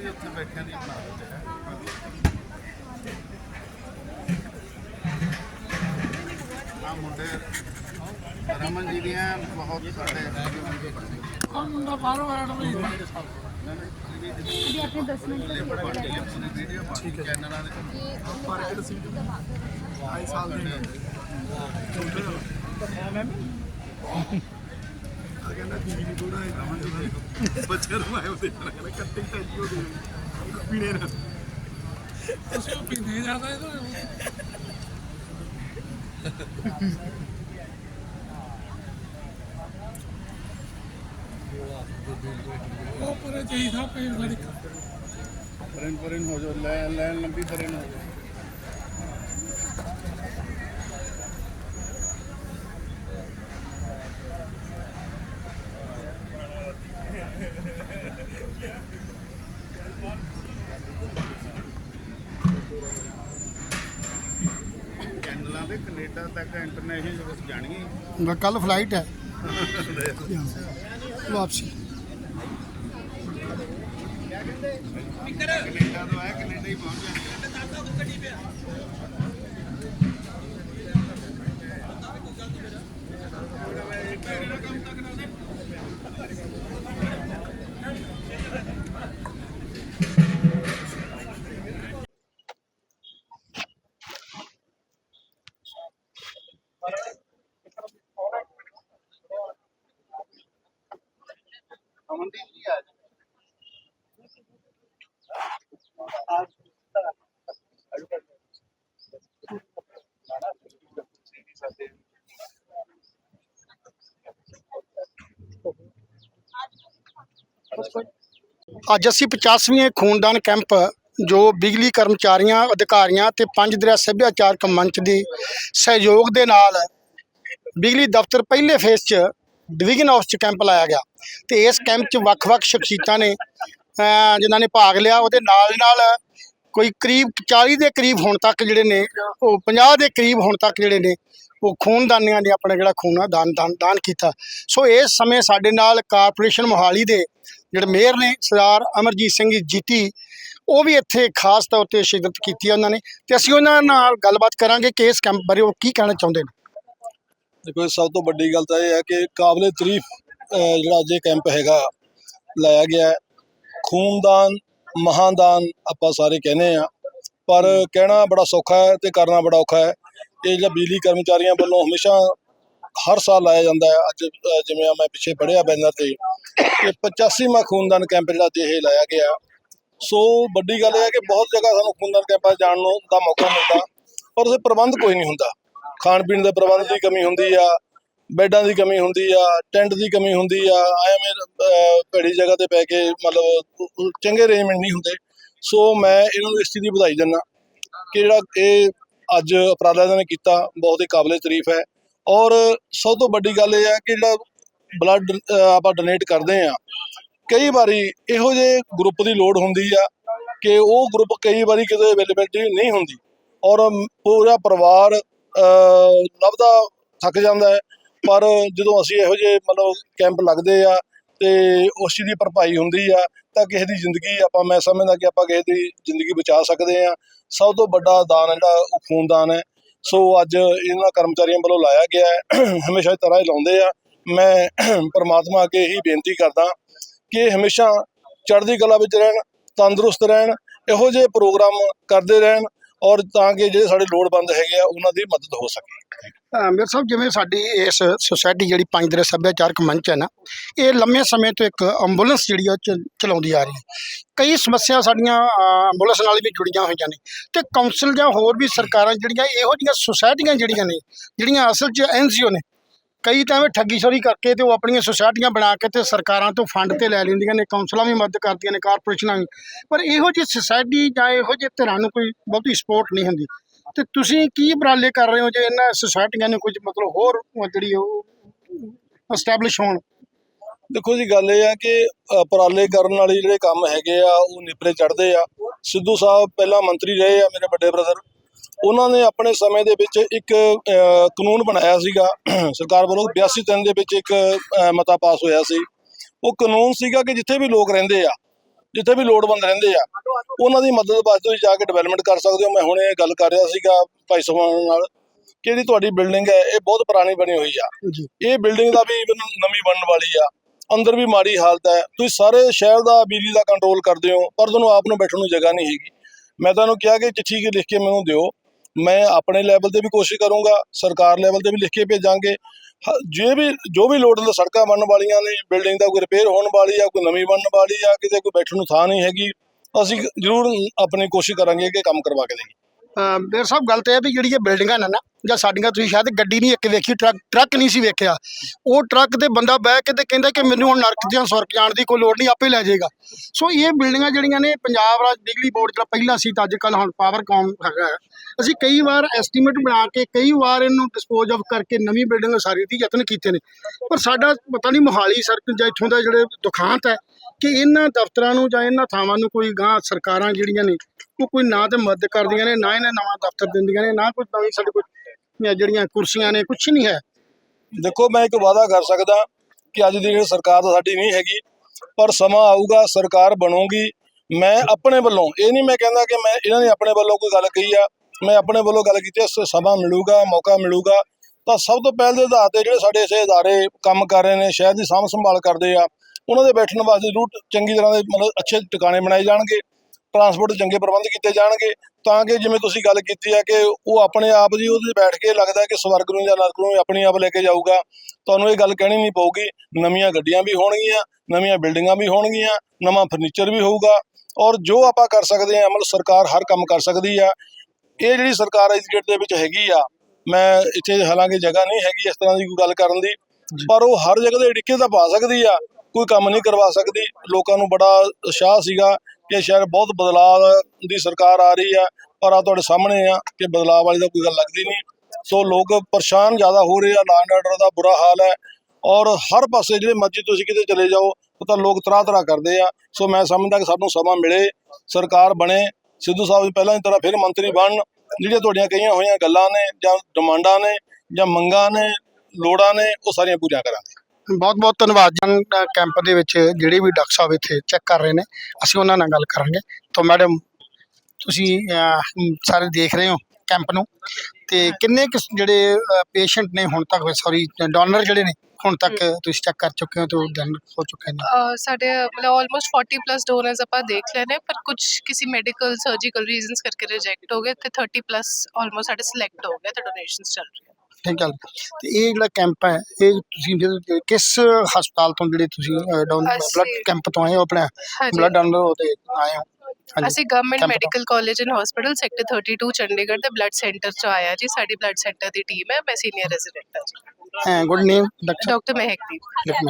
ਵੀ ਉੱਥੇ ਬੈਠਿਆਂ ਦੀ ਬਣਾ ਦਿੰਦੇ ਆ। ਆ ਮੁੰਡੇ ਰਮਨ ਜੀ ਦੀਆਂ ਬਹੁਤ ਸਾਡੇ ਮੁੰਡਾ ਬਾਹਰੋਂ ਆਇਆ ਨਾ ਵੀ ਜੀ ਆਪਣੇ 10 ਮਿੰਟ ਠੀਕ ਹੈ ਚੈਨਲਾਂ ਦੇ। ਢਾਈ ਸਾਲ ਦੇ ਆ ਕਹਿੰਦਾ ਦੀਦੀ ਨੂੰ ਥੋੜਾ ਰਮਨ ਜੀ ਬੱਚੇ ਨੂੰ ਆਏ ਉਹਦੇ ਨਾਲ ਕਹਿੰਦਾ ਕੱਟੀ ਟੈਂਕੀ ਉਹਦੇ ਪੀਣੇ ਨਾ ਅਸੀਂ ਉਹ ਪੀਂਦੇ ਜਾਂਦਾ ਇਹਦਾ। ਉਹ ਪਰੇ ਚਾਹੀਦਾ ਪੇੜ ਦਾ ਨਿਕਲ ਪਰਨ ਪਰਨ ਹੋ ਜਾਓ ਲੈ ਲੈਣ ਲੰਬੀ ਪਰਨ ਹੋ ਜਾਓ। ਦੇ ਕੈਨੇਡਾ ਤੱਕ ਇੰਟਰਨੈਸ਼ਨਲ ਬਸ ਜਾਣਗੇ। ਕੱਲ ਫਲਾਈਟ ਹੈ। ਵਾਪਸੀ। ਕੈਨੇਡਾ ਤੋਂ ਆਇਆ ਕੈਨੇਡਾ ਹੀ ਪਹੁੰਚ ਜਾਣਗੇ ਅਮਨਦੀਪ ਜੀ ਆ ਅੱਜ ਅਸੀਂ 50ਵੇਂ ਖੂਨਦਾਨ ਕੈਂਪ, ਜੋ ਬਿਜਲੀ ਕਰਮਚਾਰੀਆਂ, ਅਧਿਕਾਰੀਆਂ ਤੇ ਪੰਜ ਦਰਿਆ ਸੱਭਿਆਚਾਰਕ ਮੰਚ ਦੀ ਸਹਿਯੋਗ ਦੇ ਨਾਲ ਬਿਜਲੀ ਦਫ਼ਤਰ ਪਹਿਲੇ ਫੇਸ 'ਚ ਡਿਵੀਜ਼ਨ ਹਾਊਸ 'ਚ ਕੈਂਪ ਲਾਇਆ ਗਿਆ ਤੇ ਇਸ ਕੈਂਪ 'ਚ ਵੱਖ-ਵੱਖ ਸ਼ਖਸੀਅਤਾਂ ਨੇ ਜਿਨ੍ਹਾਂ ਨੇ ਭਾਗ ਲਿਆ। ਉਹਦੇ ਨਾਲ ਨਾਲ ਕੋਈ ਕਰੀਬ 40 ਦੇ ਕਰੀਬ ਹੁਣ ਤੱਕ ਜਿਹੜੇ ਨੇ, ਉਹ 50 ਦੇ ਕਰੀਬ ਹੁਣ ਤੱਕ ਜਿਹੜੇ ਨੇ, ਉਹ ਖੂਨਦਾਨੀਆਂ ਨੇ ਆਪਣਾ ਜਿਹੜਾ ਖੂਨ ਆ, ਦਾਨ ਦਾਨ ਦਾਨ ਕੀਤਾ। ਸੋ ਇਸ ਸਮੇਂ ਸਾਡੇ ਨਾਲ ਕਾਰਪੋਰੇਸ਼ਨ ਮੋਹਾਲੀ ਦੇ ਜਿਹੜੇ ਮੇਅਰ ਨੇ, ਸਰਦਾਰ ਅਮਰਜੀਤ ਸਿੰਘ ਜੀਤੀ ਉਹ ਵੀ ਇੱਥੇ ਖਾਸ ਤੌਰ ਤੇ ਸ਼ਿਰਕਤ ਕੀਤੀ ਹੈ ਉਹਨਾਂ ਨੇ। ਤੇ ਅਸੀਂ ਉਹਨਾਂ ਨਾਲ ਗੱਲਬਾਤ ਕਰਾਂਗੇ ਕਿ ਇਸ ਕੈਂਪ ਬਾਰੇ ਉਹ ਕੀ ਕਹਿਣਾ ਚਾਹੁੰਦੇ ਨੇ। ਦੇਖੋ, ਸਭ ਤੋਂ ਵੱਡੀ ਗੱਲ ਤਾਂ ਇਹ ਹੈ ਕਿ ਕਾਬਲੇ ਤਾਰੀਫ ਜਿਹੜਾ ਅੱਜ ਇਹ ਕੈਂਪ ਹੈਗਾ, ਲਾਇਆ ਗਿਆ ਖੂਨਦਾਨ, ਮਹਾਦਾਨ ਆਪਾਂ ਸਾਰੇ ਕਹਿੰਦੇ ਆ ਪਰ ਕਹਿਣਾ ਬੜਾ ਸੌਖਾ ਹੈ ਤੇ ਕਰਨਾ ਬੜਾ ਔਖਾ ਹੈ। ਇਹ ਜਿਹੜਾ ਬਿਜਲੀ ਕਰਮਚਾਰੀਆਂ ਵੱਲੋਂ ਹਮੇਸ਼ਾ ਹਰ ਸਾਲ ਲਾਇਆ ਜਾਂਦਾ ਹੈ। ਅੱਜ ਜਿਵੇਂ ਮੈਂ ਪਿੱਛੇ ਪੜਿਆ ਬੈਨਰ ਤੇ ਕਿ 85ਵਾਂ ਖੂਨਦਾਨ ਕੈਂਪ ਜਿਹੜਾ ਅੱਜ ਇਹ ਲਾਇਆ ਗਿਆ। ਸੋ ਵੱਡੀ ਗੱਲ ਇਹ ਹੈ ਕਿ ਬਹੁਤ ਜਗ੍ਹਾ ਸਾਨੂੰ ਖੂਨਦਾਨ ਕੈਂਪਾਂ ਜਾਣ ਨੂੰ ਦਾ ਮੌਕਾ ਮਿਲਦਾ, ਪਰ ਉਸੇ ਪ੍ਰਬੰਧ ਕੋਈ ਨਹੀਂ ਹੁੰਦਾ। ਖਾਣ ਪੀਣ ਦੇ ਪ੍ਰਬੰਧ ਦੀ ਕਮੀ ਹੁੰਦੀ ਆ ਬੈੱਡਾਂ ਦੀ ਕਮੀ ਹੁੰਦੀ ਆ ਟੈਂਟ ਦੀ ਕਮੀ ਹੁੰਦੀ ਆ ਐਵੇਂ ਅਹ, ਭੈੜੀ ਜਗ੍ਹਾ ਤੇ ਪੈ ਕੇ ਮਤਲਬ ਚੰਗੇ ਅਰੇਂਜਮੈਂਟ ਨਹੀਂ ਹੁੰਦੇ। ਸੋ ਮੈਂ ਇਹਨਾਂ ਨੂੰ ਇਸ ਚੀਜ਼ ਦੀ ਵਧਾਈ ਦਿੰਦਾ ਕਿ ਜਿਹੜਾ ਇਹ ਅੱਜ ਉਪਰਾਲਾ ਇਹਨਾਂ ਨੇ ਕੀਤਾ ਬਹੁਤ ਹੀ ਕਾਬਲੇ ਤਾਰੀਫ ਹੈ। ਔਰ ਸਭ ਤੋਂ ਵੱਡੀ ਗੱਲ ਇਹ ਹੈ ਕਿ ਜਿਹੜਾ ਬਲੱਡ ਆਪਾਂ ਡੋਨੇਟ ਕਰਦੇ ਆ ਕਈ ਵਾਰੀ ਇਹੋ ਜਿਹੇ ਗਰੁੱਪ ਦੀ ਲੋੜ ਹੁੰਦੀ ਆ ਕਿ ਉਹ ਗਰੁੱਪ ਕਈ ਵਾਰੀ ਕਿਤੇ ਅਵੇਲੇਬਿਲਟੀ ਨਹੀਂ ਹੁੰਦੀ। ਔਰ ਪੂਰਾ ਪਰਿਵਾਰ ਲੱਭਦਾ ਥੱਕ ਜਾਂਦਾ ਹੈ। ਪਰ ਜਦੋਂ ਅਸੀਂ ਇਹੋ ਜਿਹੇ ਮਤਲਬ ਕੈਂਪ ਲੱਗਦੇ ਆ ਤੇ ਉਸ ਚੀਜ਼ ਦੀ ਭਰਪਾਈ ਹੁੰਦੀ ਆ, ਤਾਂ ਕਿਸੇ ਦੀ ਜ਼ਿੰਦਗੀ ਆਪਾਂ ਮੈਂ ਸਮਝਦਾ ਕਿ ਆਪਾਂ ਕਿਸੇ ਦੀ ਜ਼ਿੰਦਗੀ ਬਚਾ ਸਕਦੇ ਆ। ਸਭ ਤੋਂ ਵੱਡਾ ਦਾਨ ਜਿਹੜਾ ਉਹ ਖੂਨਦਾਨ ਹੈ। ਸੋ ਅੱਜ ਇਹਨਾਂ ਕਰਮਚਾਰੀਆਂ ਵੱਲੋਂ ਲਾਇਆ ਗਿਆ ਹੈ। ਹਮੇਸ਼ਾ ਤਰ੍ਹਾਂ ਹੀ ਲਾਉਂਦੇ ਆ। ਮੈਂ ਪਰਮਾਤਮਾ ਅੱਗੇ ਇਹੀ ਬੇਨਤੀ ਕਰਦਾ ਕਿ ਹਮੇਸ਼ਾ ਚੜ੍ਹਦੀ ਕਲਾ ਵਿੱਚ ਰਹਿਣ, ਤੰਦਰੁਸਤ ਰਹਿਣ, ਇਹੋ ਜਿਹੇ ਪ੍ਰੋਗਰਾਮ ਕਰਦੇ ਰਹਿਣ ਔਰ ਤਾਂ ਕਿ ਜਿਹੜੇ ਸਾਡੇ ਲੋੜਵੰਦ ਹੈਗੇ ਆ, ਉਹਨਾਂ ਦੀ ਮਦਦ ਹੋ ਸਕੇ। ਮੇਰੇ ਸਾਹਿਬ, ਜਿਵੇਂ ਸਾਡੀ ਇਸ ਸੁਸਾਇਟੀ ਜਿਹੜੀ ਪੰਜ ਦਰਿਆ ਸੱਭਿਆਚਾਰਕ ਮੰਚ ਹੈ ਨਾ, ਇਹ ਲੰਮੇ ਸਮੇਂ ਤੋਂ ਇੱਕ ਐਂਬੂਲੈਂਸ ਜਿਹੜੀ ਆ ਚ- ਚਲਾਉਂਦੀ ਆ ਰਹੀ ਹੈ। ਕਈ ਸਮੱਸਿਆ ਸਾਡੀਆਂ ਐਂਬੂਲੈਂਸ ਨਾਲ ਵੀ ਜੁੜੀਆਂ ਹੋਈਆਂ ਨੇ। ਤੇ ਕਾਉਂਸਲ ਜਾਂ ਹੋਰ ਵੀ ਸਰਕਾਰਾਂ ਜਿਹੜੀਆਂ, ਇਹੋ ਜਿਹੀਆਂ ਸੁਸਾਇਟੀਆਂ ਜਿਹੜੀਆਂ ਨੇ, ਜਿਹੜੀਆਂ ਅਸਲ 'ਚ ਐਨਜੀਓ ਨੇ ਕਈ ਤਾਂ ਐਵੇਂ ਠੱਗੀਸ਼ੋਰੀ ਕਰਕੇ ਤੇ ਉਹ ਆਪਣੀਆਂ ਸੁਸਾਇਟੀਆਂ ਬਣਾ ਕੇ ਤੇ ਸਰਕਾਰਾਂ ਤੋਂ ਫੰਡ ਤੇ ਲੈ ਲੈਂਦੀਆਂ ਨੇ ਕਾਉਂਸਲਾਂ ਵੀ ਮਦਦ ਕਰਦੀਆਂ ਨੇ, ਕਾਰਪੋਰੇਸ਼ਨਾਂ ਵੀ। ਪਰ ਇਹੋ ਜਿਹੀ ਸੁਸਾਇਟੀ ਜਾਂ ਇਹੋ ਜਿਹੇ ਧਿਰਾਂ ਨੂੰ ਕੋਈ ਬਹੁਤੀ ਸਪੋਰਟ ਨਹੀਂ ਹੁੰਦੀ। ਤੇ ਤੁਸੀਂ ਕੀ ਉਪਰਾਲੇ ਕਰ ਰਹੇ ਹੋ ਜੇ ਇਹਨਾਂ ਸੁਸਾਇਟੀਆਂ ਨੂੰ ਕੁਝ ਮਤਲਬ ਹੋਰ ਜਿਹੜੀ ਉਹ ਐਸਟੈਬਲਿਸ਼ ਹੋਣ? ਦੇਖੋ ਜੀ, ਗੱਲ ਇਹ ਆ ਕਿ ਉਪਰਾਲੇ ਕਰਨ ਵਾਲੇ ਜਿਹੜੇ ਕੰਮ ਹੈਗੇ ਆ, ਉਹ ਨਿਪਰੇ ਚੜਦੇ ਆ। ਸਿੱਧੂ ਸਾਹਿਬ ਪਹਿਲਾਂ ਮੰਤਰੀ ਰਹੇ ਆ, ਮੇਰੇ ਵੱਡੇ ਬ੍ਰਦਰ ਉਹਨਾਂ ਨੇ ਆਪਣੇ ਸਮੇਂ ਦੇ ਵਿੱਚ ਇੱਕ ਕਾਨੂੰਨ ਬਣਾਇਆ ਸੀਗਾ। ਸਰਕਾਰ ਵੱਲੋਂ 82 ਤਿੰਨ ਦੇ ਵਿੱਚ ਇੱਕ ਮਤਾ ਪਾਸ ਹੋਇਆ ਸੀ। ਉਹ ਕਾਨੂੰਨ ਸੀਗਾ ਕਿ ਜਿੱਥੇ ਵੀ ਲੋਕ ਰਹਿੰਦੇ ਆ ਜਿੱਥੇ ਵੀ ਲੋੜਵੰਦ ਰਹਿੰਦੇ ਆ ਉਹਨਾਂ ਦੀ ਮਦਦ ਵਾਸਤੇ ਤੁਸੀਂ ਜਾ ਕੇ ਡਿਵੈਲਪਮੈਂਟ ਕਰ ਸਕਦੇ ਹੋ। ਮੈਂ ਹੁਣੇ ਇਹ ਗੱਲ ਕਰ ਰਿਹਾ ਸੀਗਾ ਭਾਈ ਸੋਹਣ ਨਾਲ ਕਿ ਜਿਹੜੀ ਤੁਹਾਡੀ ਬਿਲਡਿੰਗ ਹੈ ਇਹ ਬਹੁਤ ਪੁਰਾਣੀ ਬਣੀ ਹੋਈ ਆ। ਇਹ ਬਿਲਡਿੰਗ ਦਾ ਵੀ ਨਵੀਂ ਬਣਨ ਵਾਲੀ ਆ। ਅੰਦਰ ਵੀ ਮਾੜੀ ਹਾਲਤ ਹੈ। ਤੁਸੀਂ ਸਾਰੇ ਸ਼ਹਿਰ ਦਾ ਬਿਜਲੀ ਦਾ ਕੰਟਰੋਲ ਕਰਦੇ ਹੋ ਪਰ ਤੁਹਾਨੂੰ ਆਪ ਨੂੰ ਬੈਠਣ ਨੂੰ ਜਗ੍ਹਾ ਨਹੀਂ ਹੈਗੀ। ਮੈਂ ਤੁਹਾਨੂੰ ਕਿਹਾ ਕਿ ਚਿੱਠੀ ਕਿ ਲਿਖ ਕੇ ਮੈਨੂੰ ਦਿਓ। ਮੈਂ ਆਪਣੇ ਲੈਵਲ ਤੇ ਵੀ ਕੋਸ਼ਿਸ਼ ਕਰੂੰਗਾ, ਸਰਕਾਰ ਲੈਵਲ ਤੇ ਵੀ ਲਿਖ ਕੇ ਭੇਜਾਂਗੇ। ਹ- ਜੇ ਵੀ, ਜੋ ਵੀ ਲੋੜ ਹੁੰਦਾ, ਸੜਕਾਂ ਬਣਨ ਵਾਲੀਆਂ ਨੇ ਬਿਲਡਿੰਗ ਦਾ ਕੋਈ ਰਿਪੇਅਰ ਹੋਣ ਵਾਲੀ ਆ, ਕੋਈ ਨਵੀਂ ਬਣਨ ਵਾਲੀ ਆ, ਕਿਤੇ ਕੋਈ ਬੈਠਣ ਨੂੰ ਥਾਂ ਨਹੀਂ ਹੈਗੀ, ਅਸੀਂ ਜ਼ਰੂਰ ਆਪਣੀ ਕੋਸ਼ਿਸ਼ ਕਰਾਂਗੇ ਕਿ ਕੰਮ ਕਰਵਾ ਕੇ ਦੇਈਏ। ਮੇਰ ਸਾਹਿਬ, ਗੱਲ ਤੇ ਇਹ ਵੀ ਜਿਹੜੀ ਇਹ ਬਿਲਡਿੰਗਾਂ ਨੇ ਨਾ ਜਾਂ ਸਾਡੀਆਂ ਤੁਸੀਂ ਸ਼ਾਇਦ ਗੱਡੀ ਨਹੀਂ ਇੱਕ ਵੇਖੀ, ਟਰੱਕ ਟਰੱਕ ਨਹੀਂ ਸੀ ਵੇਖਿਆ। ਉਹ ਟਰੱਕ ਤੇ ਬੰਦਾ ਬਹਿ ਕੇ ਤੇ ਕਹਿੰਦਾ ਕਿ ਮੈਨੂੰ ਹੁਣ ਨਰਕ ਜਾਂ ਸੁਰਗ ਜਾਣ ਦੀ ਕੋਈ ਲੋੜ ਨਹੀਂ, ਆਪੇ ਲੈ ਜਾਏਗਾ। ਸੋ ਇਹ ਬਿਲਡਿੰਗਾਂ ਜਿਹੜੀਆਂ ਨੇ, ਪੰਜਾਬ ਰਾਜ ਬਿਜਲੀ ਬੋਰਡ ਜਿਹੜਾ ਪਹਿਲਾਂ ਸੀ ਤਾਂ ਅੱਜ ਕੱਲ੍ਹ ਹੁਣ ਪਾਵਰਕਾਮ ਹੈਗਾ ਅਸੀਂ ਕਈ ਵਾਰ ਐਸਟੀਮੇਟ ਬਣਾ ਕੇ, ਕਈ ਵਾਰ ਇਹਨੂੰ ਡਿਸਪੋਜ਼ ਆਫ ਕਰਕੇ ਨਵੀਂ ਬਿਲਡਿੰਗ ਉਸਾਰੀ ਦੀ ਯਤਨ ਕੀਤੇ ਨੇ। ਪਰ ਸਾਡਾ ਪਤਾ ਨਹੀਂ ਮੋਹਾਲੀ ਸੜਕ ਜਾਂ ਇੱਥੋਂ ਦਾ ਜਿਹੜੇ ਦੁਖਾਂਤ ਹੈ ਕਿ ਇਹਨਾਂ ਦਫ਼ਤਰਾਂ ਨੂੰ ਜਾਂ ਇਹਨਾਂ ਥਾਵਾਂ ਨੂੰ ਕੋਈ ਗਾਂ ਸਰਕਾਰਾਂ ਜਿਹੜੀਆਂ ਨੇ, ਉਹ ਕੋਈ ਨਾ ਤੇ ਮਦਦ ਕਰਦੀਆਂ ਨੇ, ਨਾ ਇਹਨਾਂ ਨਵਾਂ ਦਫ਼ਤਰ ਦਿੰਦੀਆਂ ਨੇ, ਨਾ ਕੋਈ ਨਵੀਂ ਸਾਡੇ ਕੋਲ ਜਾਂ ਜਿਹੜੀਆਂ ਕੁਰਸੀਆਂ ਨੇ ਕੁਝ ਨਹੀਂ ਹੈ। ਦੇਖੋ ਮੈਂ ਇੱਕ ਵਾਅਦਾ ਕਰ ਸਕਦਾ ਕਿ ਅੱਜ ਦੀ ਜਿਹੜੀ ਸਰਕਾਰ ਤਾਂ ਸਾਡੀ ਨਹੀਂ ਹੈਗੀ ਪਰ ਸਮਾਂ ਆਊਗਾ ਸਰਕਾਰ ਬਣੂਗੀ। ਮੈਂ ਆਪਣੇ ਵੱਲੋਂ ਇਹ ਨਹੀਂ ਮੈਂ ਕਹਿੰਦਾ ਕਿ ਮੈਂ ਇਹਨਾਂ ਨੇ ਆਪਣੇ ਵੱਲੋਂ ਕੋਈ ਗੱਲ ਕਹੀ ਆ। ਮੈਂ ਆਪਣੇ ਵੱਲੋਂ ਗੱਲ ਕੀਤੀ ਆ, ਸਮਾਂ ਮਿਲੂਗਾ ਮੌਕਾ ਮਿਲੂਗਾ। ਤਾਂ ਸਭ ਤੋਂ ਪਹਿਲ ਦੇ ਆਧਾਰ ਤੇ ਜਿਹੜੇ ਸਾਡੇ ਇਸੇ ਅਦਾਰੇ ਕੰਮ ਕਰ ਰਹੇ ਨੇ ਸ਼ਹਿਰ ਦੀ ਸਾਂਭ ਸੰਭਾਲ ਕਰਦੇ ਆ ਉਹਨਾਂ ਦੇ ਬੈਠਣ ਵਾਸਤੇ ਜ਼ਰੂਰ ਚੰਗੀ ਤਰ੍ਹਾਂ ਦੇ ਮਤਲਬ ਅੱਛੇ ਟਿਕਾਣੇ ਬਣਾਏ ਜਾਣਗੇ। ਟਰਾਂਸਪੋਰਟ ਦੇ ਚੰਗੇ ਪ੍ਰਬੰਧ ਕੀਤੇ ਜਾਣਗੇ ਤਾਂ ਕਿ ਜਿਵੇਂ ਤੁਸੀਂ ਗੱਲ ਕੀਤੀ ਆ ਕਿ ਉਹ ਆਪਣੇ ਆਪ ਜੀ ਉਹਦੇ ਬੈਠ ਕੇ ਲੱਗਦਾ ਕਿ ਸਵਰਗ ਨੂੰ ਜਾਂ ਨਰਕ ਨੂੰ ਆਪਣੀ ਆਪ ਲੈ ਕੇ ਜਾਊਗਾ ਤੁਹਾਨੂੰ ਇਹ ਗੱਲ ਕਹਿਣੀ ਨਹੀਂ ਪਊਗੀ ਨਵੀਆਂ ਗੱਡੀਆਂ ਵੀ ਹੋਣਗੀਆਂ ਨਵੀਆਂ ਬਿਲਡਿੰਗਾਂ ਵੀ ਹੋਣਗੀਆਂ ਨਵਾਂ ਫਰਨੀਚਰ ਵੀ ਹੋਊਗਾ ਔਰ ਜੋ ਆਪਾਂ ਕਰ ਸਕਦੇ ਹਾਂ ਮਤਲਬ ਸਰਕਾਰ ਹਰ ਕੰਮ ਕਰ ਸਕਦੀ ਆ। ਇਹ ਜਿਹੜੀ ਸਰਕਾਰ ਇਸ ਗੇਟ ਦੇ ਵਿੱਚ ਹੈਗੀ ਆ ਮੈਂ ਇੱਥੇ ਹਾਲਾਂਕਿ ਜਗ੍ਹਾ ਨਹੀਂ ਹੈਗੀ ਇਸ ਤਰ੍ਹਾਂ ਦੀ ਕੋਈ ਗੱਲ ਕਰਨ ਦੀ ਪਰ ਉਹ ਹਰ ਜਗ੍ਹਾ ਦੇ ਡਿੱਕੇ ਤਾਂ ਪਾ ਸਕਦੀ ਆ ਕੋਈ ਕੰਮ ਨਹੀਂ ਕਰਵਾ ਸਕਦੀ ਲੋਕਾਂ ਨੂੰ ਬੜਾ ਉਤਸ਼ਾਹ ਸੀਗਾ ਕਿ ਸ਼ਾਇਦ ਬਹੁਤ ਬਦਲਾਅ ਦੀ ਸਰਕਾਰ ਆ ਰਹੀ ਆ ਪਰ ਆ ਤੁਹਾਡੇ ਸਾਹਮਣੇ ਆ ਕਿ ਬਦਲਾਅ ਵਾਲੀ ਤਾਂ ਕੋਈ ਗੱਲ ਲੱਗਦੀ ਨਹੀਂ। ਸੋ ਲੋਕ ਪਰੇਸ਼ਾਨ ਜ਼ਿਆਦਾ ਹੋ ਰਹੇ ਆ ਲਾ ਆਰਡਰ ਦਾ ਬੁਰਾ ਹਾਲ ਹੈ ਔਰ ਹਰ ਪਾਸੇ ਜਿਹੜੇ ਮਰਜ਼ੀ ਤੁਸੀਂ ਕਿਤੇ ਚਲੇ ਜਾਓ, ਉਹ ਤਾਂ ਲੋਕ ਤਰਾ ਤਰਾ ਕਰਦੇ ਆ। ਸੋ ਮੈਂ ਸਮਝਦਾ ਕਿ ਸਾਨੂੰ ਸਮਾਂ ਮਿਲੇ, ਸਰਕਾਰ ਬਣੇ, ਸਿੱਧੂ ਸਾਹਿਬ ਜੀ ਪਹਿਲਾਂ ਦੀ ਤਰ੍ਹਾਂ ਫਿਰ ਮੰਤਰੀ ਬਣਨ ਜਿਹੜੀਆਂ ਤੁਹਾਡੀਆਂ ਕਹੀਆਂ ਹੋਈਆਂ ਗੱਲਾਂ ਨੇ ਜਾਂ ਡਿਮਾਂਡਾਂ ਨੇ ਜਾਂ ਮੰਗਾਂ ਨੇ, ਲੋੜਾਂ ਨੇ, ਉਹ ਸਾਰੀਆਂ ਪੂਰੀਆਂ ਕਰਾਂਗੇ। ਬਹੁਤ ਬਹੁਤ ਧੰਨਵਾਦ ਜਨ ਕੈਂਪ ਦੇ ਵਿੱਚ ਜਿਹੜੇ ਵੀ ਡਾਕਟਰ ਸਾਹਿਬ ਇੱਥੇ ਚੈੱਕ ਕਰ ਰਹੇ ਨੇ ਅਸੀਂ ਉਹਨਾਂ ਨਾਲ ਗੱਲ ਕਰਾਂਗੇ। ਤਾਂ ਮੈਡਮ ਤੁਸੀਂ ਸਾਰੇ ਦੇਖ ਰਹੇ ਹੋ ਕੈਂਪ ਨੂੰ। ਤੇ ਕਿੰਨੇ ਕੁ ਜਿਹੜੇ ਪੇਸ਼ੈਂਟ ਨੇ ਹੁਣ ਤੱਕ ਸੌਰੀ ਡੋਨਰ ਜਿਹੜੇ ਨੇ ਹੁਣ ਤੱਕ ਤੁਸੀਂ ਚੈੱਕ ਕਰ ਚੁੱਕੇ ਹੋ ਤੇ ਡਨ ਹੋ ਚੁੱਕੇ ਨੇ? ਸਾਡੇ ਮਤਲਬ ਆਲਮੋਸਟ 40 ਪਲੱਸ ਡੋਨਰਸ ਆਪਾਂ ਦੇਖ ਲਏ ਨੇ ਪਰ ਕੁਝ ਕਿਸੇ ਮੈਡੀਕਲ ਸਰਜੀਕਲ ਰੀਜ਼ਨਸ ਕਰਕੇ ਰਿਜੈਕਟ ਹੋ ਗਏ। ਤੇ 30 ਪਲੱਸ ਆਲਮੋਸਟ ਸਾਡੇ ਸਿਲੈਕਟ ਹੋ ਗਏ ਤੇ ਡੋਨੇਸ਼ਨਸ ਚੱਲ ਰਹੀਆਂ ਠੀਕ ਹੈ। ਤੇ ਇਹ ਜਿਹੜਾ ਕੈਂਪ ਹੈ ਇਹ ਤੁਸੀਂ ਜਿਹੜੇ- ਕਿਸ ਹਸਪਤਾਲ ਤੋਂ ਜਿਹੜੇ ਤੁਸੀਂ ਡਾਊਨ ਬਲੱਡ ਕੈਂਪ ਤੋਂ ਆਏ ਹੋ ਆਪਣਾ ਬਲੱਡ ਡੋਨਰ ਉਹਦੇ ਆਏ ਹੋ? ਅਸੀਂ government. Medical college and hospital sector 32 Chandigarh ਦੇ ਬਲੱਡ ਸੈਂਟਰ ਚ ਆਇਆ ਜੀ। ਸਾਡੀ ਬਲੱਡ ਸੈਂਟਰ ਦੀ ਟੀਮ ਹੈ। ਮੈਂ ਸੀਨੀਅਰ ਰੈਜ਼ੀਡੈਂਟ ਹਾਂ ਜੀ। Good name doctor doctor Mehakdeep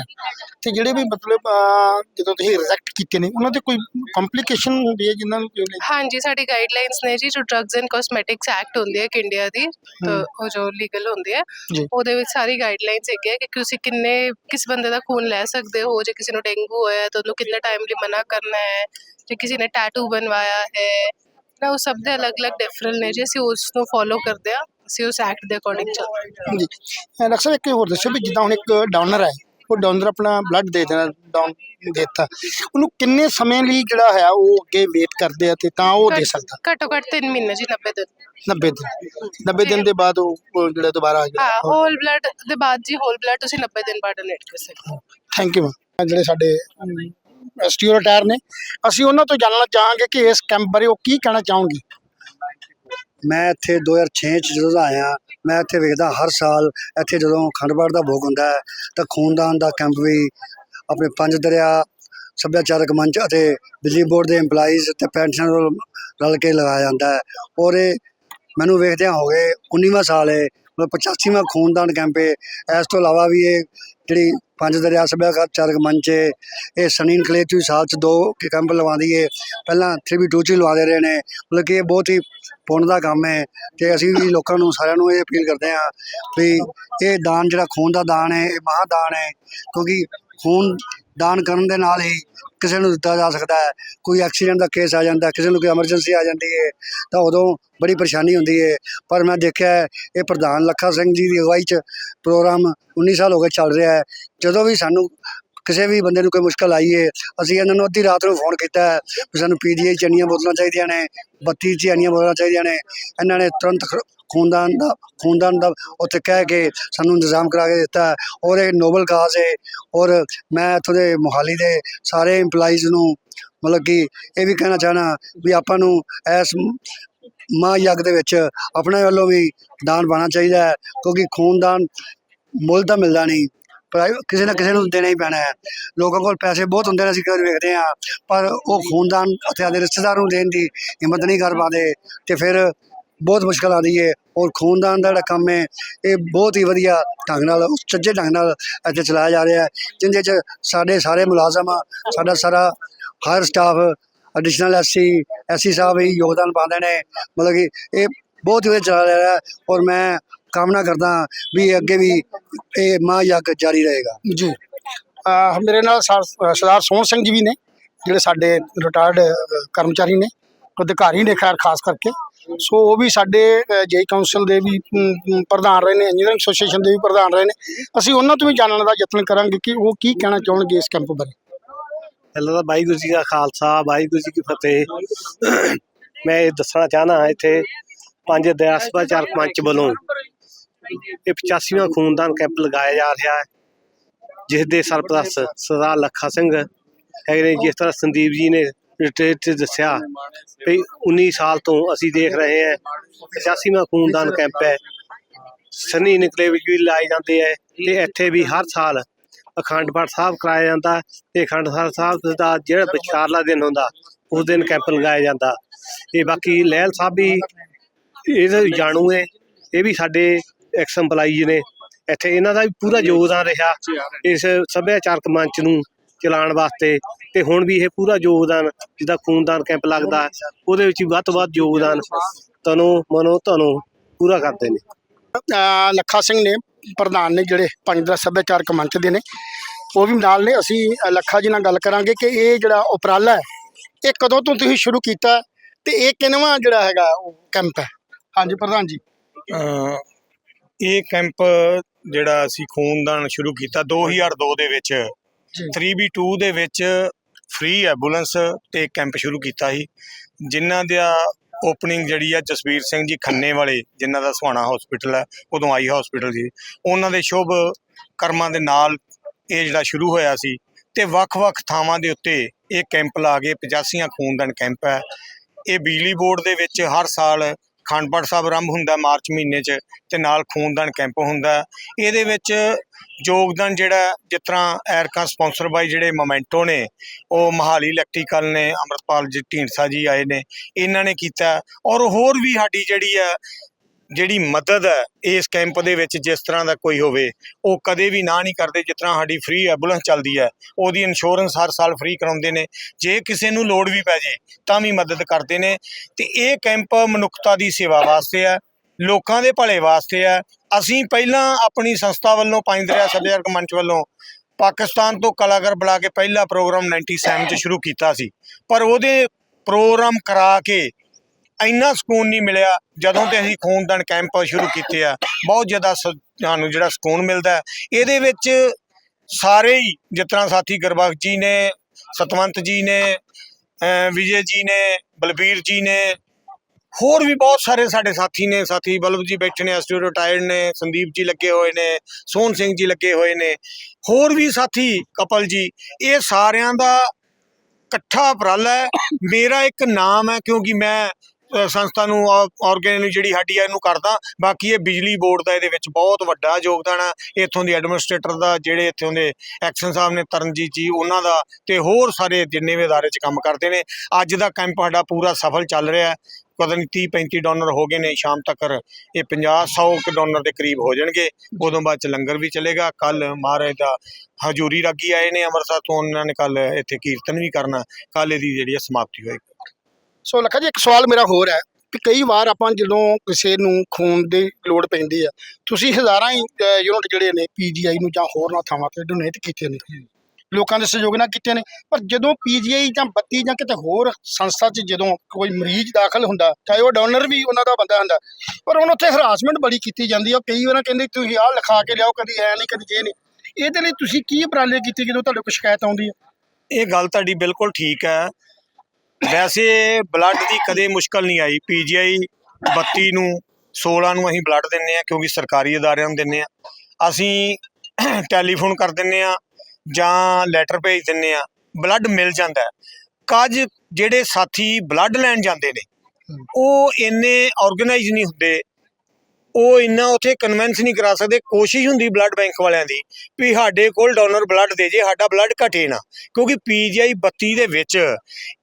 ਤੇ ਜਿਹੜੇ ਵੀ ਮਤਲਬ ਅਹ, ਜਦੋਂ ਤੁਸੀਂ ਰਿਜੈਕਟ ਕੀਤੇ ਨੇ ਉਹਨਾਂ ਤੇ ਕੋਈ ਕੰਪਲਿਕੇਸ਼ਨ ਹੁੰਦੀ ਹੈ ਜਿਨ੍ਹਾਂ ਨੂੰ ਕਿ- ਹਾਂਜੀ ਸਾਡੀ ਗਾਈਡਲਾਈਨਸ ਨੇ ਜੀ ਜੋ ਡਰੱਗਸ ਐਂਡ ਕਾਸਮੈਟਿਕਸ ਐਕਟ ਹੁੰਦੀ ਹੈ ਕਿ ਇੰਡੀਆ ਦੀ ਤਾਂ ਉਹ ਜੋ ਲੀਗਲ ਹੁੰਦੀ ਹੈ ਜੀ। ਉਹਦੇ ਵਿੱਚ ਸਾਰੀ ਗਾਈਡਲਾਈਨਸ ਹੈਗੀ ਹੈ ਕਿ ਤੁਸੀਂ ਕਿੰਨੇ ਕਿਸ ਬੰਦੇ ਦਾ ਖੂਨ ਲੈ ਸਕਦੇ ਹੋ ਜੇ ਕਿਸੇ ਨੂੰ ਡੇਂਗੂ ਹੋਇਆ ਹੈ ਤਾਂ ਉਹਨੂੰ ਕਿੰਨੇ ਟਾਈਮ ਲਈ ਮਨਾ ਕਰਨਾ ਹੈ ਜੇ ਕਿਸੇ ਨੇ ਟੈਟੂ ਬਣਵਾਇਆ ਹੈ ਨਾ ਉਹ ਸਭ ਦੇ ਅਲੱਗ-ਅਲੱਗ ਡਿਫਰੈਂਟ ਨੇ ਜੀ ਅਸੀਂ ਉਸ ਨੂੰ ਫੋਲੋ ਕਰਦੇ ਆ ਅਸੀਂ ਉਸ ਐਕਟ ਦੇ ਅਕੋਰਡਿੰਗ ਜੀ ਅਹ, ਡਾਕਟਰ ਸਾਹਿਬ ਇੱਕ ਹੋਰ ਦੱਸੋ ਵੀ ਜਿੱਦਾਂ ਹੁਣ ਇੱਕ ਡੋਨਰ ਹੈ ਉਹ ਡੋਨਰ ਆਪਣਾ ਬਲੱਡ ਦੇ ਦੇਣਾ ਡਾਊਨ ਦੇਤਾ। ਉਹਨੂੰ ਕਿੰਨੇ ਸਮੇਂ ਲਈ ਜਿਹੜਾ ਹੈ ਉਹ ਅੱਗੇ ਵੇਟ ਕਰਦੇ ਆ ਤੇ ਤਾਂ ਉਹ ਦੇ ਸਕਦਾ? ਘੱਟੋ ਘੱਟ 3 ਮਹੀਨੇ ਜੀ 90 ਦਿਨ। 90 ਦਿਨ। 90 ਦਿਨ ਦੇ ਬਾਅਦ ਉਹ ਜਿਹੜਾ ਦੁਬਾਰਾ ਹਾਂ ਹੋਲ ਬਲੱਡ ਦੇ ਬਾਅਦ ਜੀ ਹੋਲ ਬਲੱਡ ਤੁਸੀਂ 90 ਦਿਨ ਬਾਅਦ ਡੋਨੇਟ ਕਰ ਸਕਦੇ ਹੋ। ਥੈਂਕ ਯੂ ਜਿਹੜੇ ਸਾਡੇ ਐਸਟੀਓ ਰਿਟਾਇਰ ਨੇ ਅਸੀਂ ਉਹਨਾਂ ਤੋਂ ਜਾਣਨਾ ਚਾਹਾਂਗੇ ਕਿ ਇਸ ਕੈਂਪ ਬਾਰੇ ਉਹ ਕੀ ਕਹਿਣਾ ਚਾਹੋਗੇ ਮੈਂ ਇੱਥੇ 2006 ਚ ਜਦੋਂ ਦਾ ਆਇਆ, ਮੈਂ ਇੱਥੇ ਵੇਖਦਾ ਹਰ ਸਾਲ ਇੱਥੇ ਜਦੋਂ ਅਖੰਡ ਪਾਠ ਦਾ ਭੋਗ ਹੁੰਦਾ ਹੈ, ਤਾਂ ਖੂਨਦਾਨ ਦਾ ਕੈਂਪ ਵੀ ਆਪਣੇ ਪੰਜ ਦਰਿਆ ਸੱਭਿਆਚਾਰਕ ਮੰਚ ਅਤੇ ਬਿਜਲੀ ਬੋਰਡ ਦੇ EMPLOYEES ਅਤੇ ਪੈਨਸ਼ਨ ਰਲ ਕੇ ਲਗਾਇਆ ਜਾਂਦਾ ਹੈ। ਔਰ ਇਹ ਮੈਨੂੰ ਵੇਖਦਿਆਂ ਹੋ ਗਏ 19ਵਾਂ ਸਾਲ ਹੈ 85ਵਾਂ ਖੂਨਦਾਨ ਕੈਂਪ ਹੈ ਇਸ ਤੋਂ ਇਲਾਵਾ ਵੀ ਇਹ ਜਿਹੜੀ ਪੰਜ ਦਰਿਆ ਸੱਭਿਆਚਾਰਕ ਮੰਚ ਇਹ ਸਨੀ ਇਨਕਲੇਵ ਚ ਸਾਲ ਚ ਦੋ ਕੈਂਪ ਲਵਾਉਂਦੀ ਹੈ ਪਹਿਲਾਂ 3v2 ਚ ਹੀ ਲਵਾਉਂਦੇ ਰਹੇ ਨੇ। ਮਤਲਬ ਕਿ ਇਹ ਬਹੁਤ ਹੀ ਪੁੰਨ ਦਾ ਕੰਮ ਹੈ ਤੇ ਅਸੀਂ ਵੀ ਲੋਕਾਂ ਨੂੰ, ਸਾਰਿਆਂ ਨੂੰ ਇਹ ਅਪੀਲ ਕਰਦੇ ਹਾਂ ਵੀ ਇਹ ਦਾਨ ਜਿਹੜਾ ਖੂਨ ਦਾ ਦਾਨ ਹੈ ਇਹ ਮਹਾਦਾਨ ਹੈ ਕਿਉਂਕਿ ਖੂਨ ਦਾਨ ਕਰਨ ਦੇ ਨਾਲ ਹੀ ਕਿਸੇ ਨੂੰ ਦਿੱਤਾ ਜਾ ਸਕਦਾ ਹੈ। ਕੋਈ ਐਕਸੀਡੈਂਟ ਦਾ ਕੇਸ ਆ ਜਾਂਦਾ, ਕਿਸੇ ਨੂੰ ਕੋਈ ਐਮਰਜੈਂਸੀ ਆ ਜਾਂਦੀ ਹੈ ਤਾਂ ਉਦੋਂ ਬੜੀ ਪਰੇਸ਼ਾਨੀ ਹੁੰਦੀ ਹੈ ਪਰ ਮੈਂ ਦੇਖਿਆ ਇਹ ਪ੍ਰਧਾਨ ਲੱਖਾ ਸਿੰਘ ਜੀ ਦੀ ਅਗਵਾਈ 'ਚ ਪ੍ਰੋਗਰਾਮ 19 ਸਾਲ ਹੋ ਗਏ ਚੱਲ ਰਿਹਾ ਹੈ। ਜਦੋਂ ਵੀ ਸਾਨੂੰ ਕਿਸੇ ਵੀ ਬੰਦੇ ਨੂੰ ਕੋਈ ਮੁਸ਼ਕਲ ਆਈ ਹੈ ਅਸੀਂ ਇਹਨਾਂ ਨੂੰ ਅੱਧੀ ਰਾਤ ਨੂੰ ਫੋਨ ਕੀਤਾ ਹੈ ਵੀ ਸਾਨੂੰ ਪੀਜੀਆਈ ਚੰਨੀਆਂ ਬੋਤਲਾਂ ਚਾਹੀਦੀਆਂ ਨੇ 32 ਚੰਨੀਆਂ ਬੋਤਲਾਂ ਚਾਹੀਦੀਆਂ ਨੇ, ਇਹਨਾਂ ਨੇ ਤੁਰੰਤ ਖ- ਖੂਨਦਾਨ ਦਾ ਖੂਨਦਾਨ ਦਾ ਉੱਥੇ ਕਹਿ ਕੇ ਸਾਨੂੰ ਇੰਤਜ਼ਾਮ ਕਰਾ ਕੇ ਦਿੱਤਾ। ਔਰ ਇਹ ਨੋਬਲ ਕਾਜ਼ ਹੈ ਔਰ ਮੈਂ ਇੱਥੋਂ ਦੇ ਮੋਹਾਲੀ ਦੇ ਸਾਰੇ EMPLOYEES ਨੂੰ ਮਤਲਬ ਕਿ ਇਹ ਵੀ ਕਹਿਣਾ ਚਾਹਨਾ ਵੀ ਆਪਾਂ ਨੂੰ ਇਸ ਮਾਂ ਯੱਗ ਦੇ ਵਿੱਚ ਆਪਣੇ ਵੱਲੋਂ ਵੀ ਦਾਨ ਪਾਉਣਾ ਚਾਹੀਦਾ ਹੈ। ਕਿਉਂਕਿ ਖੂਨਦਾਨ ਮੁੱਲ ਤਾਂ ਮਿਲਦਾ ਨਹੀਂ। ਪ੍ਰਾਈ ਕਿਸੇ ਨਾ ਕਿਸੇ ਨੂੰ ਦੇਣਾ ਹੀ ਪੈਣਾ ਹੈ। ਲੋਕਾਂ ਕੋਲ ਪੈਸੇ ਬਹੁਤ ਹੁੰਦੇ ਨੇ, ਅਸੀਂ ਕਦੇ ਵੇਖਦੇ ਹਾਂ। ਪਰ ਉਹ ਖੂਨਦਾਨ ਅਤੇ ਆਪਣੇ ਰਿਸ਼ਤੇਦਾਰ ਨੂੰ ਦੇਣ ਦੀ ਹਿੰਮਤ ਨਹੀਂ ਕਰ ਪਾਉਂਦੇ। ਤੇ ਫਿਰ ਬਹੁਤ ਮੁਸ਼ਕਲ ਆਉਂਦੀ ਹੈ ਔਰ ਖੂਨਦਾਨ ਦਾ ਜਿਹੜਾ ਕੰਮ ਹੈ, ਇਹ ਬਹੁਤ ਹੀ ਵਧੀਆ ਢੰਗ ਨਾਲ ਸੱਚੇ ਢੰਗ ਨਾਲ ਇੱਥੇ ਚਲਾਇਆ ਜਾ ਰਿਹਾ ਹੈ, ਜਿੰਦੇ 'ਚ ਸਾਡੇ ਸਾਰੇ ਮੁਲਾਜ਼ਮ ਸਾਡਾ ਸਾਰਾ ਹਰ ਸਟਾਫ ਐਡੀਸ਼ਨਲ ਐਸਸੀ ਐਸਸੀ ਸਾਹਿਬ ਵੀ ਯੋਗਦਾਨ ਪਾਉਂਦੇ ਨੇ, ਮਤਲਬ ਕਿ ਇਹ ਬਹੁਤ ਹੀ ਵਧੀਆ ਚੱਲ ਰਿਹਾ ਹੈ ਔਰ ਮੈਂ ਕਾਮਨਾ ਕਰਦਾ ਵੀ ਅੱਗੇ ਵੀ ਇਹ ਮਾਂ ਯੱਗ ਜਾਰੀ ਰਹੇਗਾ। ਜੀ। ਮੇਰੇ ਨਾਲ ਸਰਦਾਰ ਸੋਹਣ ਸਿੰਘ ਜੀ ਵੀ ਨੇ, ਜਿਹੜੇ ਸਾਡੇ ਰਿਟਾਇਰਡ ਕਰਮਚਾਰੀ ਨੇ, ਅਧਿਕਾਰੀ ਨੇ, ਖੈਰ, ਖਾਸ ਕਰਕੇ। ਸੋ ਉਹ ਵੀ ਸਾਡੇ ਜੇਈ ਕਾਉਂਸਲ ਦੇ ਵੀ ਪ੍ਰਧਾਨ ਰਹੇ ਨੇ, ਇੰਜੀਨੀਅਰਿੰਗ ਐਸੋਸੀਏਸ਼ਨ ਦੇ ਵੀ ਪ੍ਰਧਾਨ ਰਹੇ ਨੇ। ਅਸੀਂ ਉਹਨਾਂ ਤੋਂ ਵੀ ਜਾਣਨ ਦਾ ਯਤਨ ਕਰਾਂਗੇ ਕਿ ਉਹ ਕੀ ਕਹਿਣਾ ਚਾਹਣਗੇ ਇਸ ਕੈਂਪ ਬਾਰੇ। ਪਹਿਲਾਂ ਤਾਂ ਵਾਹਿਗੁਰੂ ਜੀ ਦਾ ਖਾਲਸਾ, ਵਾਹਿਗੁਰੂ ਜੀ ਕੀ ਫਤਿਹ। ਮੈਂ ਇਹ ਦੱਸਣਾ ਚਾਹਨਾ ਇੱਥੇ ਪੰਜ ਦਰਿਆ ਸਭਾਚਾਰਕ ਵੱਲੋਂ ਇਹ 85ਵਾਂ ਖੂਨਦਾਨ ਕੈਂਪ ਲਗਾਇਆ ਜਾ ਰਿਹਾ ਹੈ, ਜਿਸ ਦੇ ਸਰਪ੍ਰਸਤ ਸਰਦਾਰ ਲੱਖਾ ਸਿੰਘ ਹੈਗੇ ਨੇ, ਜਿਸ ਤਰ੍ਹਾਂ ਸੰਦੀਪ ਜੀ ਨੇ ਰਿਟੇਟ ਤੇ ਦੱਸਿਆ ਵੀ 19 ਸਾਲ ਤੋਂ ਅਸੀਂ ਦੇਖ ਰਹੇ ਹਾਂ 85ਵਾਂ ਖੂਨਦਾਨ ਕੈਂਪ ਹੈ। ਸਨੀ ਨਿਕਲੇ ਵਿੱਚ ਵੀ ਲਾਏ ਜਾਂਦੇ ਹੈ ਤੇ ਇੱਥੇ ਵੀ ਹਰ ਸਾਲ ਅਖੰਡ ਪਾਠ ਸਾਹਿਬ ਕਰਾਇਆ ਜਾਂਦਾ ਹੈ ਤੇ ਅਖੰਡ ਪਾਠ ਸਾਹਿਬ ਦਾ ਜਿਹੜਾ ਵਿਚਾਰਲਾ ਦਿਨ ਹੁੰਦਾ, ਉਸ ਦਿਨ ਕੈਂਪ ਲਗਾਇਆ ਜਾਂਦਾ। ਤੇ ਬਾਕੀ ਲਹਿਲ ਸਾਹਿਬ ਵੀ ਇਹਦੇ ਜਾਣੂ ਹੈ, ਇਹ ਵੀ ਸਾਡੇ ਐਕਸ EMPLOYEE ਨੇ। ਇੱਥੇ ਇਹਨਾਂ ਦਾ ਵੀ ਪੂਰਾ ਯੋਗਦਾਨ ਰਿਹਾ ਇਸ ਸੱਭਿਆਚਾਰਕ ਮੰਚ ਨੂੰ। ਚਲਾਉਣ ਵਾਸਤੇ ਤੇ ਹੁਣ ਵੀ ਇਹ ਪੂਰਾ ਯੋਗਦਾਨ ਜਿੱਦਾਂ ਖੂਨਦਾਨ ਕੈਂਪ ਲੱਗਦਾ ਹੈ, ਉਹਦੇ ਵਿੱਚ ਵੱਧ ਤੋਂ ਵੱਧ ਯੋਗਦਾਨ ਤਨੋ ਮਨੋ ਧਨੋ ਪੂਰਾ ਕਰਦੇ ਨੇ। ਲੱਖਾ ਸਿੰਘ ਨੇ ਪ੍ਰਧਾਨ ਨੇ ਜਿਹੜੇ ਪੰਜ ਦਾ ਸੱਭਿਆਚਾਰਕ ਮੰਚ ਦੇ ਨੇ ਉਹ ਵੀ ਨਾਲ ਨੇ। ਅਸੀਂ ਲੱਖਾ ਜੀ ਨਾਲ ਗੱਲ ਕਰਾਂਗੇ ਕਿ ਇਹ ਜਿਹੜਾ ਉਪਰਾਲਾ ਹੈ ਇਹ ਕਦੋਂ ਤੋਂ ਤੁਸੀਂ ਸ਼ੁਰੂ ਕੀਤਾ ਤੇ ਇਹ ਕਿੰਨਵਾਂ ਜਿਹੜਾ ਹੈਗਾ ਉਹ ਕੈਂਪ ਹੈ? ਹਾਂਜੀ ਪ੍ਰਧਾਨ ਜੀ। ਇਹ ਕੈਂਪ ਜਿਹੜਾ ਅਸੀਂ ਖੂਨਦਾਨ ਸ਼ੁਰੂ ਕੀਤਾ 2002 ਦੇ ਵਿੱਚ। 3B2 ਦੇ ਵਿੱਚ ਫ੍ਰੀ ਐਂਬੂਲੈਂਸ ਤੇ ਕੈਂਪ ਸ਼ੁਰੂ ਕੀਤਾ ਸੀ, ਜਿਨ੍ਹਾਂ ਦਾ ਓਪਨਿੰਗ ਜਿਹੜੀ ਆ ਜਸਵੀਰ ਸਿੰਘ ਜੀ ਖੰਨੇ ਵਾਲੇ, ਜਿਨ੍ਹਾਂ ਦਾ ਸੁਹਾਣਾ ਹਸਪੀਟਲ ਹੈ ਉਦੋਂ ਆਈ ਹਸਪੀਟਲ ਸੀ ਉਹਨਾਂ ਦੇ ਸ਼ੁਭ ਕਰਮਾਂ ਦੇ ਨਾਲ ਇਹ ਜਿਹੜਾ ਸ਼ੁਰੂ ਹੋਇਆ ਸੀ ਤੇ ਵੱਖ-ਵੱਖ ਥਾਵਾਂ ਦੇ ਉੱਤੇ ਇਹ ਕੈਂਪ ਲਾ ਕੇ 85 ਖੂਨਦਾਨ ਕੈਂਪ ਹੈ ਇਹ ਬਿਜਲੀ ਬੋਰਡ ਦੇ ਵਿੱਚ ਹਰ ਸਾਲ ਅਖੰਡ ਪਾਠ ਸਾਹਿਬ ਆਰੰਭ ਹੁੰਦਾ ਮਾਰਚ ਮਹੀਨੇ 'ਚ ਤੇ ਨਾਲ ਖੂਨਦਾਨ ਕੈਂਪ ਹੁੰਦਾ। ਇਹਦੇ ਵਿੱਚ ਯੋਗਦਾਨ ਜਿਹੜਾ ਜਿਸ ਤਰ੍ਹਾਂ ਐਰਕਾ ਸਪਾਂਸਰ ਬਾਈ ਜਿਹੜੇ ਮੋਮੈਂਟੋ ਨੇ, ਉਹ ਮਹਾਲੀ ਇਲੈਕਟ੍ਰੀਕਲ ਨੇ ਅਮਰਪਾਲ ਜੀ ਢੀਂਡਸਾ ਜੀ ਆਏ ਨੇ, ਇਹਨਾਂ ਨੇ ਕੀਤਾ। ਔਰ ਹੋਰ ਵੀ ਸਾਡੀ ਜਿਹੜੀ ਹੈ ਜਿਹੜੀ ਮਦਦ ਹੈ ਇਸ ਕੈਂਪ ਦੇ ਵਿੱਚ ਜਿਸ ਤਰ੍ਹਾਂ ਦਾ ਕੋਈ ਹੋਵੇ, ਉਹ ਕਦੇ ਵੀ ਨਾ ਨਹੀਂ ਕਰਦੇ ਜਿਸ ਤਰ੍ਹਾਂ ਸਾਡੀ ਫ੍ਰੀ ਐਂਬੂਲੈਂਸ ਚੱਲਦੀ ਹੈ। ਉਹਦੀ ਇੰਸ਼ੋਰੈਂਸ ਹਰ ਸਾਲ ਫ੍ਰੀ ਕਰਾਉਂਦੇ ਨੇ। ਜੇ ਕਿਸੇ ਨੂੰ ਲੋੜ ਵੀ ਪੈ ਜੇ, ਤਾਂ ਵੀ ਮਦਦ ਕਰਦੇ ਨੇ। ਤੇ ਇਹ ਕੈਂਪ ਮਨੁੱਖਤਾ ਦੀ ਸੇਵਾ ਵਾਸਤੇ ਹੈ, ਲੋਕਾਂ ਦੇ ਭਲੇ ਵਾਸਤੇ ਹੈ। ਅਸੀਂ ਪਹਿਲਾਂ ਆਪਣੀ ਸੰਸਥਾ ਵੱਲੋਂ, ਪੰਜ ਦਰਿਆ ਸੱਭਿਆਚਾਰਕ ਮੰਚ ਵੱਲੋਂ ਪਾਕਿਸਤਾਨ ਤੋਂ ਕਲਾਕਾਰ ਬੁਲਾ ਕੇ ਪਹਿਲਾ ਪ੍ਰੋਗਰਾਮ 97 ਚ ਸ਼ੁਰੂ ਕੀਤਾ ਸੀ। ਪਰ ਉਹਦੇ ਪ੍ਰੋਗਰਾਮ ਕਰਾ ਕੇ ਇੰਨਾ ਸਕੂਨ ਨਹੀਂ ਮਿਲਿਆ, ਜਦੋਂ ਤੇ ਅਸੀਂ ਖੂਨਦਾਨ ਕੈਂਪ ਸ਼ੁਰੂ ਕੀਤੇ ਆ, ਬਹੁਤ ਜ਼ਿਆਦਾ ਸਾਨੂੰ ਜਿਹੜਾ ਸਕੂਨ ਮਿਲਦਾ ਇਹਦੇ ਵਿੱਚ ਸਾਰੇ ਹੀ, ਜਿਸ ਤਰ੍ਹਾਂ ਸਾਥੀ ਗੁਰਬਖਸ਼ ਜੀ ਨੇ, ਸਤਵੰਤ ਜੀ ਨੇ ਵਿਜੇ ਜੀ ਨੇ, ਬਲਬੀਰ ਜੀ ਨੇ, ਹੋਰ ਵੀ ਬਹੁਤ ਸਾਰੇ ਸਾਡੇ ਸਾਥੀ ਨੇ, ਸਾਥੀ ਬਲਬ ਜੀ ਬੈਠੇ ਨੇ, ਐਸਟੀਓ ਰਿਟਾਇਰਡ ਨੇ, ਸੰਦੀਪ ਜੀ ਲੱਗੇ ਹੋਏ ਨੇ, ਸੋਹਣ ਸਿੰਘ ਜੀ ਲੱਗੇ ਹੋਏ ਨੇ, ਹੋਰ ਵੀ ਸਾਥੀ ਕਪਲ ਜੀ, ਇਹ ਸਾਰਿਆਂ ਦਾ ਇਕੱਠਾ ਉਪਰਾਲਾ ਹੈ। ਮੇਰਾ ਇੱਕ ਨਾਮ ਹੈ, ਕਿਉਂਕਿ ਮੈਂ ਸੰਸਥਾ ਨੂੰ ਆਰਗੇਨਾਈਜ਼ ਜਿਹੜੀ ਸਾਡੀ ਆ, ਇਹਨੂੰ ਕਰਦਾ। ਬਾਕੀ ਇਹ ਬਿਜਲੀ ਬੋਰਡ ਦਾ ਇਹਦੇ ਵਿੱਚ ਬਹੁਤ ਵੱਡਾ ਯੋਗਦਾਨ ਆ। ਇੱਥੋਂ ਦੇ ਐਡਮਿਨਿਸਟ੍ਰੇਟਰ ਦਾ, ਜਿਹੜੇ ਇੱਥੋਂ ਦੇ ਐਕਸ਼ਨ ਸਾਹਿਬ ਨੇ, ਤਰਨਜੀਤ ਜੀ, ਉਹਨਾਂ ਦਾ ਤੇ ਹੋਰ ਸਾਰੇ ਜਿੰਨੇ ਵੀ ਅਦਾਰੇ 'ਚ ਕੰਮ ਕਰਦੇ ਨੇ। ਅੱਜ ਦਾ ਕੈਂਪ ਸਾਡਾ ਪੂਰਾ ਸਫਲ ਚੱਲ ਰਿਹਾ ਪਤਾ ਨਹੀਂ 30 35 ਡੋਨਰ ਹੋ ਗਏ ਨੇ, ਸ਼ਾਮ ਤੱਕ ਇਹ 50 100 ਕੁ ਡੋਨਰ ਦੇ ਕਰੀਬ ਹੋ ਜਾਣਗੇ। ਉਦੋਂ ਬਾਅਦ ਚ ਲੰਗਰ ਵੀ ਚੱਲੇਗਾ। ਕੱਲ ਮਹਾਰਾਜ ਦਾ ਹਜੂਰੀ ਰਾਗੀ ਆਏ ਨੇ ਅੰਮ੍ਰਿਤਸਰ ਤੋਂ। ਉਹਨਾਂ ਨੇ ਕੱਲ ਇੱਥੇ ਕੀਰਤਨ ਵੀ ਕਰਨਾ। ਕੱਲ ਇਹਦੀ ਜਿਹੜੀ ਹੈ ਸਮਾਪਤੀ ਹੋਏਗੀ। ਸੋ ਲੱਖਾ ਜੀ ਇੱਕ ਸਵਾਲ ਮੇਰਾ ਹੋਰ ਹੈ ਕਿ ਕਈ ਵਾਰ ਆਪਾਂ ਜਦੋਂ ਕਿਸੇ ਨੂੰ ਖੂਨ ਦੀ ਲੋੜ ਪੈਂਦੀ ਆ ਤੁਸੀਂ ਹਜ਼ਾਰਾਂ ਹੀ ਯੂਨਿਟ ਜਿਹੜੇ ਨੇ ਪੀਜੀਆਈ ਨੂੰ ਜਾਂ ਹੋਰਨਾਂ ਥਾਵਾਂ ਤੇ ਡੋਨੇਟ ਕੀਤੇ ਨੇ। ਲੋਕਾਂ ਦੇ ਸਹਿਯੋਗ ਨਾਲ ਕੀਤੇ ਨੇ। ਪਰ ਜਦੋਂ ਪੀਜੀਆਈ ਜਾਂ ਬੱਤੀ ਜਾਂ ਕਿਤੇ ਹੋਰ ਸੰਸਥਾ 'ਚ ਜਦੋਂ ਕੋਈ ਮਰੀਜ਼ ਦਾਖਲ ਹੁੰਦਾ ਚਾਹੇ ਉਹ ਡੋਨਰ ਵੀ ਉਹਨਾਂ ਦਾ ਬੰਦਾ ਹੁੰਦਾ ਪਰ ਹੁਣ ਉੱਥੇ ਹਰਾਸਮੈਂਟ ਬੜੀ ਕੀਤੀ ਜਾਂਦੀ ਆ ਕਈ ਵਾਰ ਕਹਿੰਦੇ ਤੁਸੀਂ ਆਹ ਲਿਖਾ ਕੇ ਲਿਆਓ ਕਦੀ ਐ ਨਹੀਂ ਕਦੀ ਜੇ ਨਹੀਂ। ਇਹਦੇ ਲਈ ਤੁਸੀਂ ਕੀ ਉਪਰਾਲੇ ਕੀਤੇ ਜਦੋਂ ਤੁਹਾਡੇ ਕੋਲ ਸ਼ਿਕਾਇਤ ਆਉਂਦੀ ਹੈ? ਇਹ ਗੱਲ ਤੁਹਾਡੀ ਬਿਲਕੁਲ ਠੀਕ ਹੈ। ਵੈਸੇ ਬਲੱਡ ਦੀ ਕਦੇ ਮੁਸ਼ਕਲ ਨਹੀਂ ਆਈ। ਪੀਜੀਆਈ 32 ਨੂੰ 16 ਨੂੰ ਅਸੀਂ ਬਲੱਡ ਦਿੰਨੇ ਆ ਕਿਉਂਕਿ ਸਰਕਾਰੀ ਅਦਾਰਿਆਂ ਨੂੰ ਦਿੰਨੇ ਆ ਅਸੀਂ ਟੈਲੀਫੋਨ ਕਰ ਦਿੰਨੇ ਆ ਜਾਂ ਲੈਟਰ ਭੇਜ ਦਿੰਨੇ ਆ ਬਲੱਡ ਮਿਲ ਜਾਂਦਾ ਹੈ। ਕੁਝ ਜਿਹੜੇ ਸਾਥੀ ਬਲੱਡ ਲੈਣ ਜਾਂਦੇ ਨੇ, ਉਹ ਇੰਨੇ ਆਰਗੇਨਾਈਜ਼ ਨਹੀਂ ਹੁੰਦੇ ਉਹ ਇੰਨਾ ਉੱਥੇ ਕਨਵੈਂਸ ਨਹੀਂ ਕਰਾ ਸਕਦੇ, ਕੋਸ਼ਿਸ਼ ਹੁੰਦੀ ਬਲੱਡ ਬੈਂਕ ਵਾਲਿਆਂ ਦੀ ਵੀ ਸਾਡੇ ਕੋਲ ਡੋਨਰ ਬਲੱਡ ਦੇ ਜੇ, ਸਾਡਾ ਬਲੱਡ ਘਟੇ ਨਾ। ਕਿਉਂਕਿ ਪੀਜੀਆਈ 32 ਦੇ ਵਿੱਚ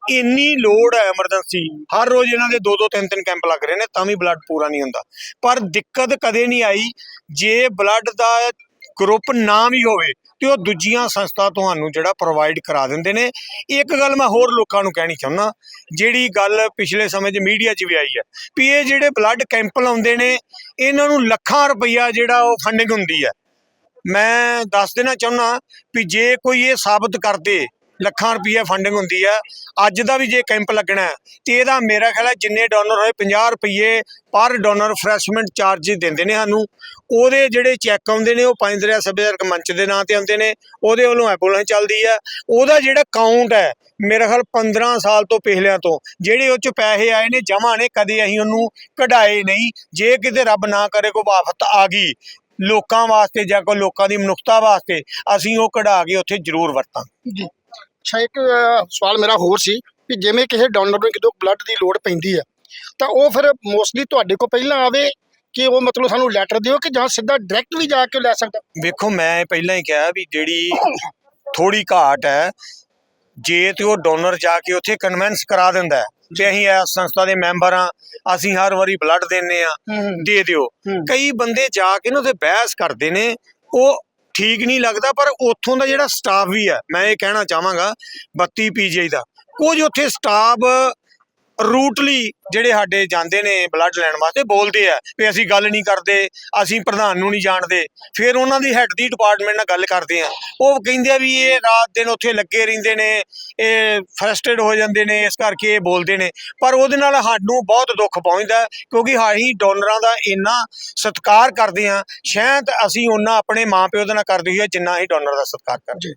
ਇੰਨੀ ਲੋੜ ਹੈ ਐਮਰਜੈਂਸੀ ਹਰ ਰੋਜ਼ ਇਹਨਾਂ ਦੇ ਦੋ ਦੋ ਤਿੰਨ ਤਿੰਨ ਕੈਂਪ ਲੱਗ ਰਹੇ ਨੇ, ਤਾਂ ਵੀ ਬਲੱਡ ਪੂਰਾ ਨਹੀਂ ਹੁੰਦਾ। ਪਰ ਦਿੱਕਤ ਕਦੇ ਨਹੀਂ ਆਈ, ਜੇ ਬਲੱਡ ਦਾ ਗਰੁੱਪ ਨਾ ਵੀ ਹੋਵੇ ਤੇ ਉਹ ਦੂਜੀਆਂ ਸੰਸਥਾ ਤੁਹਾਨੂੰ ਜਿਹੜਾ ਪ੍ਰੋਵਾਈਡ ਕਰਾ ਦਿੰਦੇ ਨੇ। ਇੱਕ ਗੱਲ ਮੈਂ ਹੋਰ ਲੋਕਾਂ ਨੂੰ ਕਹਿਣੀ ਚਾਹੁੰਦਾ, ਜਿਹੜੀ ਗੱਲ ਪਿਛਲੇ ਸਮੇਂ 'ਚ ਮੀਡੀਆ 'ਚ ਵੀ ਆਈ ਹੈ ਵੀ ਇਹ ਜਿਹੜੇ ਬਲੱਡ ਕੈਂਪ ਲਾਉਂਦੇ ਨੇ, ਇਹਨਾਂ ਨੂੰ ਲੱਖਾਂ ਰੁਪਈਆ ਜਿਹੜਾ ਉਹ ਫੰਡਿੰਗ ਹੁੰਦੀ ਹੈ। ਮੈਂ ਦੱਸ ਦੇਣਾ ਚਾਹੁੰਦਾ ਵੀ ਜੇ ਕੋਈ ਇਹ ਸਾਬਤ ਕਰਦੇ ਲੱਖਾਂ ਰੁਪਈਆ ਫੰਡਿੰਗ ਹੁੰਦੀ ਹੈ ਅੱਜ ਦਾ ਵੀ ਜੇ ਕੈਂਪ ਲੱਗਣਾ ਹੈ, ਤੇ ਇਹਦਾ ਮੇਰਾ ਖਿਆਲ ਹੈ ਜਿੰਨੇ ਡੋਨਰ ਹੋਏ 50 ਰੁਪਈਏ ਪਰ ਡੋਨਰ ਫਰੈਸ਼ਮੈਂਟ ਚਾਰਜ ਦਿੰਦੇ ਨੇ ਸਾਨੂੰ। ਉਹਦੇ ਜਿਹੜੇ ਚੈੱਕ ਆਉਂਦੇ ਨੇ ਉਹ ਪੰਜ ਦਰਿਆ ਸੱਭਿਆਚਾਰਕ ਮੰਚ ਦੇ ਨਾਂ ਤੇ ਆਉਂਦੇ ਨੇ ਉਹਦੇ ਵੱਲੋਂ ਐਂਬੂਲੈਂਸ ਚੱਲਦੀ ਹੈ ਉਹਦਾ ਜਿਹੜਾ ਕਾਊਂਟ ਹੈ ਮੇਰਾ ਖਿਆਲ 15 ਸਾਲ ਤੋਂ ਪਹਿਲਿਆਂ ਤੋਂ ਜਿਹੜੇ ਉਹ ਚ ਪੈਸੇ ਆਏ ਨੇ ਜਮ੍ਹਾਂ ਨੇ ਕਦੇ ਅਸੀਂ ਉਹਨੂੰ ਕਢਾਏ ਨਹੀਂ। ਜੇ ਕਿਤੇ ਰੱਬ ਨਾ ਕਰੇ ਕੋਈ ਆਫਤ ਆ ਗਈ ਲੋਕਾਂ ਵਾਸਤੇ ਜਾਂ ਕੋਈ ਲੋਕਾਂ ਦੀ ਮਨੁੱਖਤਾ ਵਾਸਤੇ ਅਸੀਂ ਉਹ ਕਢਾ ਕੇ ਉੱਥੇ ਜ਼ਰੂਰ ਵਰਤਾਂ ਅੱਛਾ ਇੱਕ ਸਵਾਲ ਮੇਰਾ ਹੋਰ ਸੀ ਵੀ ਜਿਵੇਂ ਕਿਸੇ ਡੋਨਰ ਨੂੰ ਕਿਦੋਂ ਬਲੱਡ ਦੀ ਲੋੜ ਪੈਂਦੀ ਹੈ ਤਾਂ ਉਹ ਫਿਰ ਮੋਸਟਲੀ ਤੁਹਾਡੇ ਕੋਲ ਪਹਿਲਾਂ ਆਵੇ ਕਿ ਉਹ ਮਤਲਬ ਸਾਨੂੰ ਲੈਟਰ ਦਿਓ ਕਿ ਜਾਂ ਸਿੱਧਾ ਡਾਇਰੈਕਟ ਵੀ ਜਾ ਕੇ ਲੈ ਸਕਦਾ? ਵੇਖੋ ਮੈਂ ਪਹਿਲਾਂ ਹੀ ਕਿਹਾ ਵੀ ਜਿਹੜੀ ਥੋੜੀ ਘਾਟ ਹੈ ਜੇ ਤੇ ਉਹ ਡੋਨਰ ਜਾ ਕੇ ਉੱਥੇ ਕਨਵਿੰਸ ਕਰਾ ਦਿੰਦਾ ਤੇ ਅਸੀਂ ਇਸ ਸੰਸਥਾ ਦੇ ਮੈਂਬਰ ਆ ਅਸੀਂ ਹਰ ਵਾਰੀ ਬਲੱਡ ਦਿੰਨੇ ਆ ਦੇ ਦਿਓ। ਕਈ ਬੰਦੇ ਜਾ ਕੇ ਨਾ ਉੱਥੇ ਬਹਿਸ ਕਰਦੇ ਨੇ ਉਹ ਠੀਕ ਨਹੀਂ ਲੱਗਦਾ, ਪਰ ਉੱਥੋਂ ਦਾ ਜਿਹੜਾ ਸਟਾਫ ਵੀ ਹੈ, ਮੈਂ ਇਹ ਕਹਿਣਾ ਚਾਹਾਂਗਾ 32 ਪੀਜੀਆਈ ਦਾ, ਕੁਝ ਉੱਥੇ ਸਟਾਫ ਰੂਟਲੀ ਜਿਹੜੇ ਸਾਡੇ ਜਾਂਦੇ ਨੇ ਬਲੱਡ ਲੈਣ ਵਾਸਤੇ ਬੋਲਦੇ ਆ ਵੀ ਅਸੀਂ ਗੱਲ ਨਹੀਂ ਕਰਦੇ, ਅਸੀਂ ਪ੍ਰਧਾਨ ਨੂੰ ਨਹੀਂ ਜਾਣਦੇ। ਫਿਰ ਉਹਨਾਂ ਦੀ ਹੈੱਡ ਦੀ ਡਿਪਾਰਟਮੈਂਟ ਨਾਲ ਗੱਲ ਕਰਦੇ ਆ। ਉਹ ਕਹਿੰਦੇ ਆ ਵੀ ਇਹ ਰਾਤ ਦਿਨ ਉੱਥੇ ਲੱਗੇ ਰਹਿੰਦੇ ਨੇ, ਇਹ ਫਰਸਟ੍ਰੇਟ ਹੋ ਜਾਂਦੇ ਨੇ, ਇਸ ਕਰਕੇ ਇਹ ਬੋਲਦੇ ਨੇ। ਪਰ ਉਹਦੇ ਨਾਲ ਸਾਨੂੰ ਬਹੁਤ ਦੁੱਖ ਪਹੁੰਚਦਾ, ਕਿਉਂਕਿ ਅਸੀਂ ਡੋਨਰਾਂ ਦਾ ਇੰਨਾ ਸਤਿਕਾਰ ਕਰਦੇ ਆ, ਸ਼ਾਇਦ ਅਸੀਂ ਉਹਨਾਂ ਆਪਣੇ ਮਾਪਿਓ ਦੇ ਨਾਲ ਕਰਦੇ ਹੋਈਏ, ਜਿੰਨਾ ਅਸੀਂ ਡੋਨਰ ਦਾ ਸਤਿਕਾਰ ਕਰਦੇ